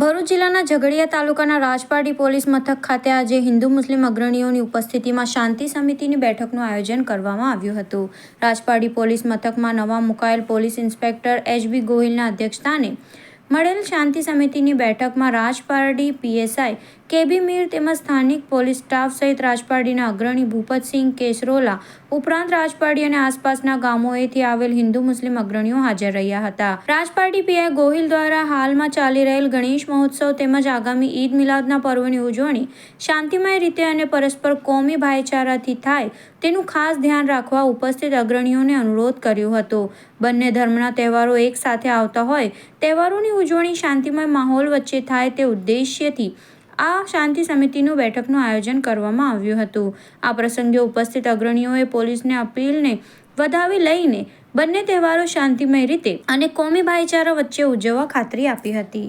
ભરૂચ જિલ્લાના ઝઘડિયા તાલુકાના રાજપાડી પોલીસ મથક ખાતે આજે હિન્દુ મુસ્લિમ અગ્રણીઓની ઉપસ્થિતિમાં શાંતિ સમિતિની બેઠકનું આયોજન કરવામાં આવ્યું હતું. રાજપાડી પોલીસ મથકમાં નવા મુકાયેલ પોલીસ ઇન્સ્પેક્ટર એચબી ગોહિલના અધ્યક્ષસ્થાને મળેલ શાંતિ સમિતિની બેઠકમાં રાજપારડી પીએસઆઈ કેબી મીર તેમજ સ્થાનિક પોલીસ સ્ટાફ સહિત રાજપાડીના અગ્રણી ભૂપતસિંહ કેસરોલા ઉપરાંત રાજપાડી અને આસપાસના ગામોએથી આવેલ હિન્દુ મુસ્લિમ અગ્રણીઓ હાજર રહ્યા હતા. રાજપાડી પીઆઈ ગોહિલ દ્વારા હાલમાં ચાલી રહેલ ગણેશ મહોત્સવ તેમજ આગામી ઈદ મિલાદના પર્વની ઉજવણી શાંતિમય રીતે અને પરસ્પર કોમી ભાઈચારાથી થાય તેનું ખાસ ધ્યાન રાખવા ઉપસ્થિત અગ્રણીઓને અનુરોધ કર્યો હતો. બંને ધર્મના તહેવારો એક સાથે આવતા હોય, તહેવારોની ઉજવણી શાંતિમય માહોલ વચ્ચે થાય તે ઉદ્દેશ્યથી આ શાંતિ સમિતિનું બેઠકનું આયોજન કરવામાં આવ્યું હતું. આ પ્રસંગે ઉપસ્થિત અગ્રણીઓએ પોલીસને અપીલને વધાવી લઈને બંને તહેવારો શાંતિમય રીતે અને કોમી ભાઈચારા વચ્ચે ઉજવવા ખાતરી આપી હતી.